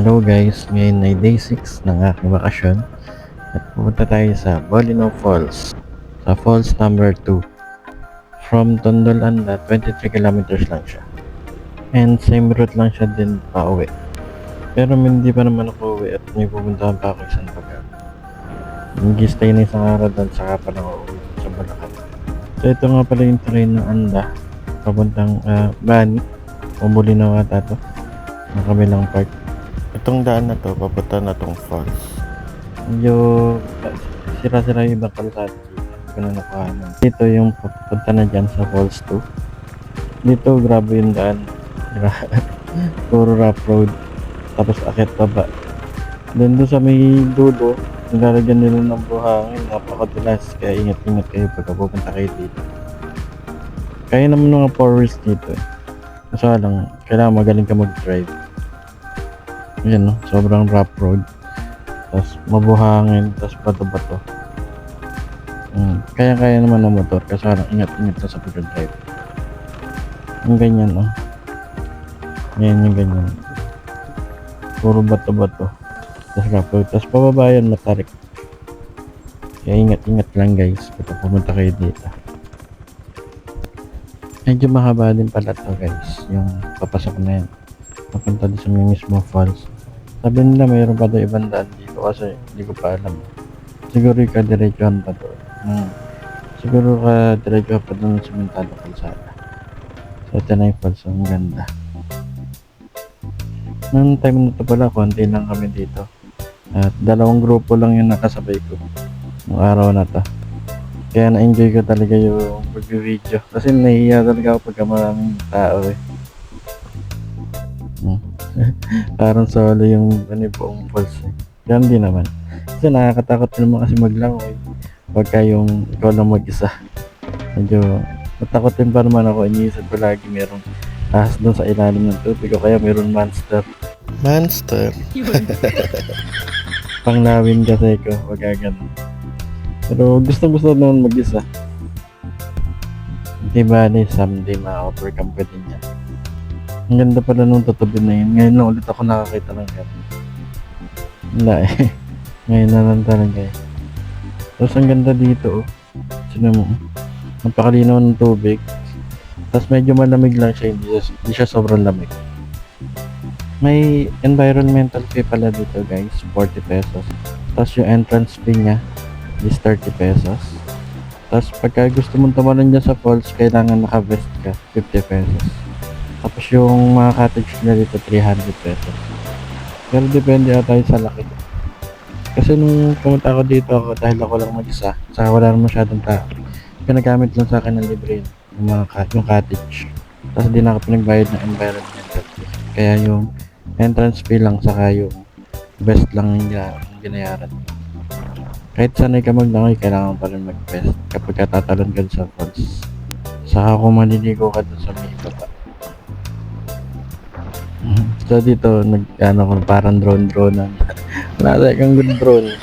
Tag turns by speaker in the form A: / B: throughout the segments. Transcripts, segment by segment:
A: Hello guys, ngayon ay day 6 ng aking bakasyon. At pupunta tayo sa Bolino Falls. Sa falls number 2 from Tondo Anda 23 kilometers lang siya. And same route lang siya din pa uwi. Pero hindi pa naman ako uwi at may pupuntahan pa ako isang lugar. Nag-stay na isang araw doon saka pa lang ako uwi sa Bulacan. So ito nga pala yung train ng Anda papuntang uh, Bani o Bolino ata to. Ng kabilang part Itong daan na to, papunta na tong falls. Medyo sira-sira yung ibang kalsada dito. Na nakuhanan. Dito yung papunta na dyan sa falls 2. Dito, grabe yung daan. Puro rough road. Tapos akit baba. Then doon sa may dulo, nilalagyan nila ng buhangin. Napakadulas. Kaya ingat-ingat kayo pagka pupunta kayo dito. Kaya naman mga 4 wheels dito eh. Lang, kailangan magaling ka mag-drive. Yan no, sobrang rough road. Tapos mabuhangin, tapos bato-bato. Mm, kaya-kaya naman ng motor kasi parang ingat-ingat na sa pag-drive. Yung ganyan no. Yan yung ganyan. Puro bato-bato. Tapos rough road. Tapos pababa yan matarik. Kaya ingat-ingat lang guys pag pumunta kayo dito. Medyo mahaba din pala to guys. Yung papasok na yan papunta din sa mismo falls. Sabi nila mayroon pa daw ibang daan dito kasi hindi ko pa alam. Siguro yung kadiretsuhan pa doon. Hmm. Siguro ka diretsuhan pa doon sa Mintalo Kalsada. So ito na yung falls. Ang ganda. Noong time na to pala, konti lang kami dito. At dalawang grupo lang yung nakasabay ko. Nung araw na to. Kaya na-enjoy ko talaga yung pag-video. Kasi nahihiya talaga ako pagka maraming tao eh. Parang solo yung ano yung buong falls eh. Ganun din naman. Kasi nakakatakot din naman kasi maglangoy. Pagka yung ikaw lang mag-isa. Medyo natakotin pa naman ako. Iniisip ko lagi merong ahas doon sa ilalim ng tubig o kaya meron monster. Monster? Panglawin kasi ko. Wag ganun. Pero gusto gusto naman mag-isa. Di ba ni someday ma-overcome ko din yan. Ang ganda pala nung tatabi na yun. Ngayon lang ulit ako nakakita ng ganun. Wala eh. Ngayon na lang talaga eh. Tapos ang ganda dito oh. Sino mo? Napakalinaw ng tubig. Tapos medyo malamig lang siya. Hindi siya, hindi siya sobrang lamig. May environmental fee pala dito guys. 40 pesos. Tapos yung entrance fee niya is 30 pesos. Tapos pagka gusto mong tumalon dyan sa falls, kailangan naka-vest ka. 50 pesos. Tapos yung mga cottage nila dito 300 pesos. Pero depende ata sa laki. Kasi nung pumunta ako dito ako dahil ako lang mag-isa, saka wala naman masyadong tao. Pinagamit lang sa akin ng libre yun, yung mga yung cottage. Tapos di na ako pinagbayad ng environmental. Kaya yung entrance fee lang saka yung best lang yung gina- yung ginayaran. Kahit sanay ka maglangoy, kailangan pa rin mag-best kapag katatalon ka sa falls. Saka kung maliligo ka dun sa may baba. So dito, nag, ano ko, parang drone-drone na. Wala kang good drone.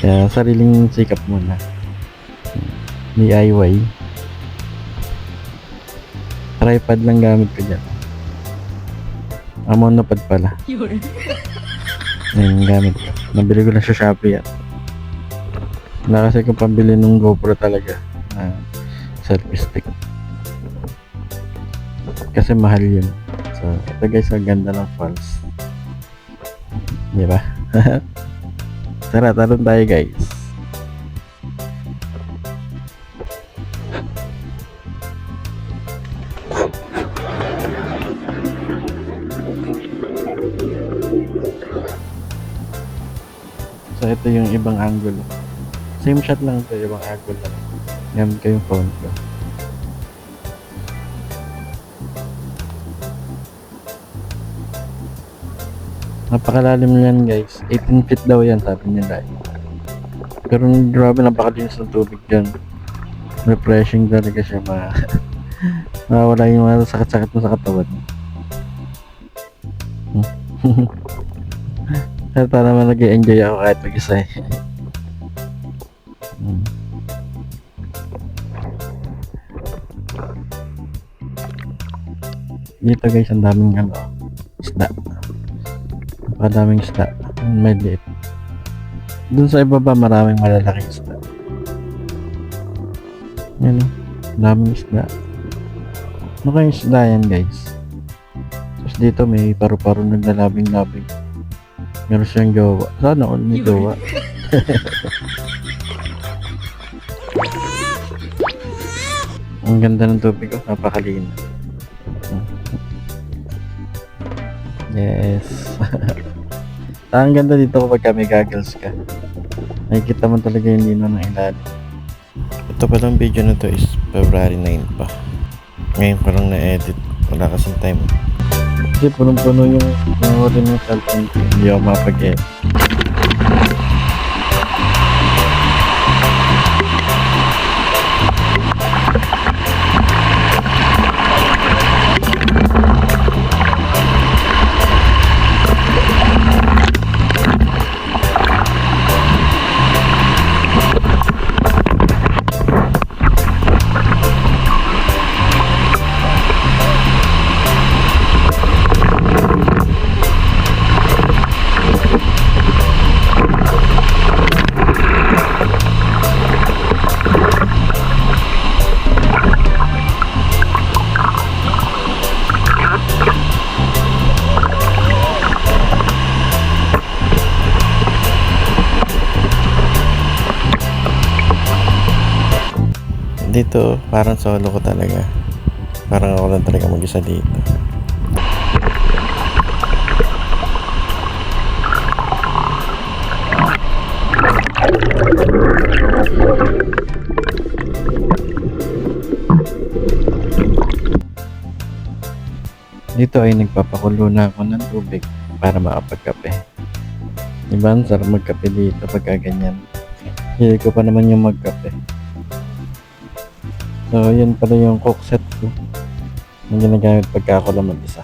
A: Kaya sariling sikap muna. DIY. Tripod lang gamit ko dyan. Amon na pad pala.
B: Yun.
A: Ayun gamit ko. Nabili ko na sa Shopee yan. Wala kasi kong pambili ng GoPro talaga. na selfie stick. Kasi mahal yun. So, ito guys, ang ganda ng falls. Di ba? Tara, talon tayo guys. So, ito yung ibang angle. Same shot lang ito, ibang angle lang. Gamit ko yung phone ko. Napakalalim yan guys. 18 feet daw yan sabi nila. Pero grabe napakalinis ng tubig dyan. Refreshing talaga siya. Ma Mawala yung mga sakit-sakit mo sa katawan. Pero para naman nag-enjoy ako kahit mag-isa eh. Hmm. Dito guys, ang daming ano, isda. Napakadaming isda. May liit. Dun sa ibaba maraming malalaking isda. Yan o. Daming isda. Ano kayong isda yan guys? Tapos dito may paru-paro naglalabing-labing. Meron siyang jowa. Sana all may jowa. Ang ganda ng tubig ko. Napakalino. Yes. Ah, ang ganda dito kapag may goggles ka. Nakikita mo talaga yung lino ng ilalim. Ito palang video na to is February 9 pa. Ngayon pa lang na-edit. Wala kasing time. Kasi punong-puno yung memory ng cellphone ko. Hindi ako mapag-edit. Dito, parang solo ko talaga. Parang ako lang talaga mag-isa dito. Dito ay nagpapakulo na ako ng tubig para makapagkape. Diba, ang sarap magkape dito pagka ganyan. Hindi ko pa naman yung magkape. So, yun pala yung cook set ko. Yung ginagamit pagka ako lang mag-isa.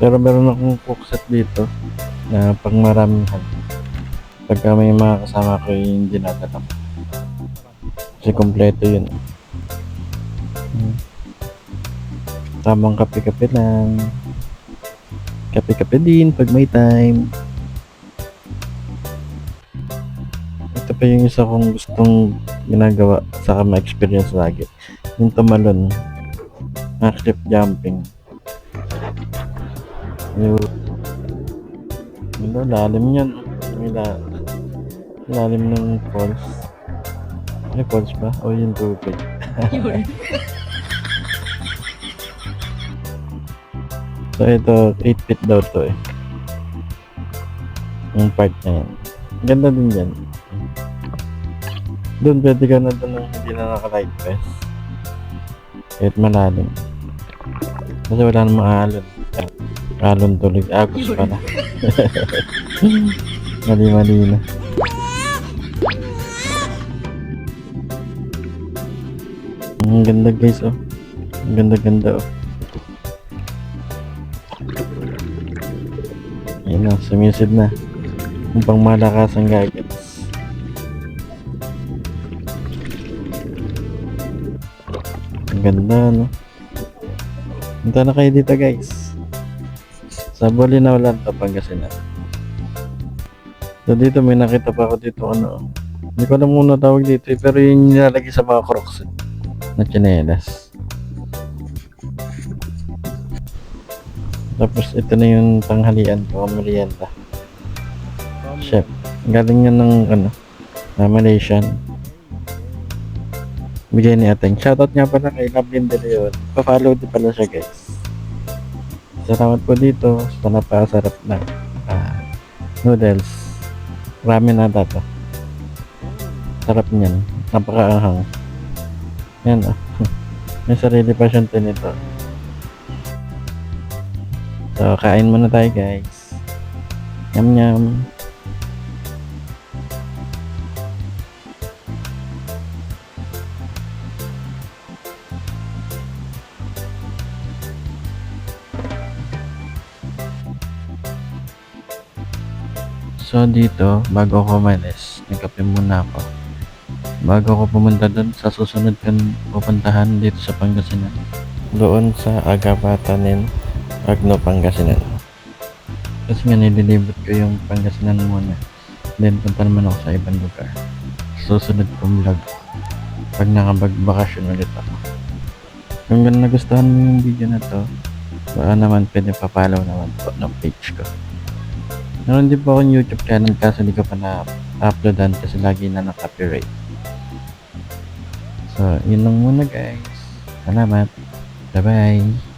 A: Pero meron akong cook set dito na pang maramihan. Pagka may mga kasama ko yung dinadala ko. Kasi kompleto yun. Hmm. Tamang kape-kape lang. Kape-kape din pag may time. Ito pa yung isa kong gustong ginagawa sa ma-experience lagi. Yung tumalon. Na cliff jumping. Yung ano, lalim yan. La lalim ng falls. May falls ba? O yung tubig. So ito, 8 feet daw to eh. Yung part na yan. Ganda din yan. Doon pwede ka na doon hindi na naka-light vest. Kahit malalim. Kasi wala namang alon. Alon tuloy. Agos pala. Mali-mali na. Ang ganda guys oh. Ang ganda-ganda oh. Ayun na, sumisid na. Ang gagets. Ang ganda, no? Punta na kayo dito, guys. Sa Bolinao lang to, Pangasinan. So, dito may nakita pa ako dito, ano. Hindi ko alam kung ano tawag dito, eh, pero yung nilalagay sa mga crocs eh, na chinelas. Tapos ito na yung tanghalian ko, merienda. Chef. Galing yan ng ano, na Malaysian. Bigay ni Ateng. Shoutout nga pala kay Lablin De Leon. Pa-follow din pala siya guys. Salamat po dito sa napakasarap na ah, noodles. Ramen ata to. Sarap niyan. Napakaanghang. Yan ah. May sarili pa siyang tinito. So, kain muna tayo guys. Yum yum. So dito, bago ako umalis, nagkape muna ako. Bago ako pumunta doon sa susunod kong pupuntahan dito sa Pangasinan. Doon sa Agapatanin, Agno, Pangasinan. Kasi nga nililibot ko yung Pangasinan muna. Then punta naman ako sa ibang lugar. Susunod kong vlog. Pag nakabagbakasyon ulit ako. Kung nagustuhan mo yung video na to, baka naman pwede pa-follow naman po ng page ko. Meron din po akong YouTube channel kaso hindi ko pa na-uploadan kasi lagi na na-copyright. So, yun lang muna guys. Salamat. Bye-bye.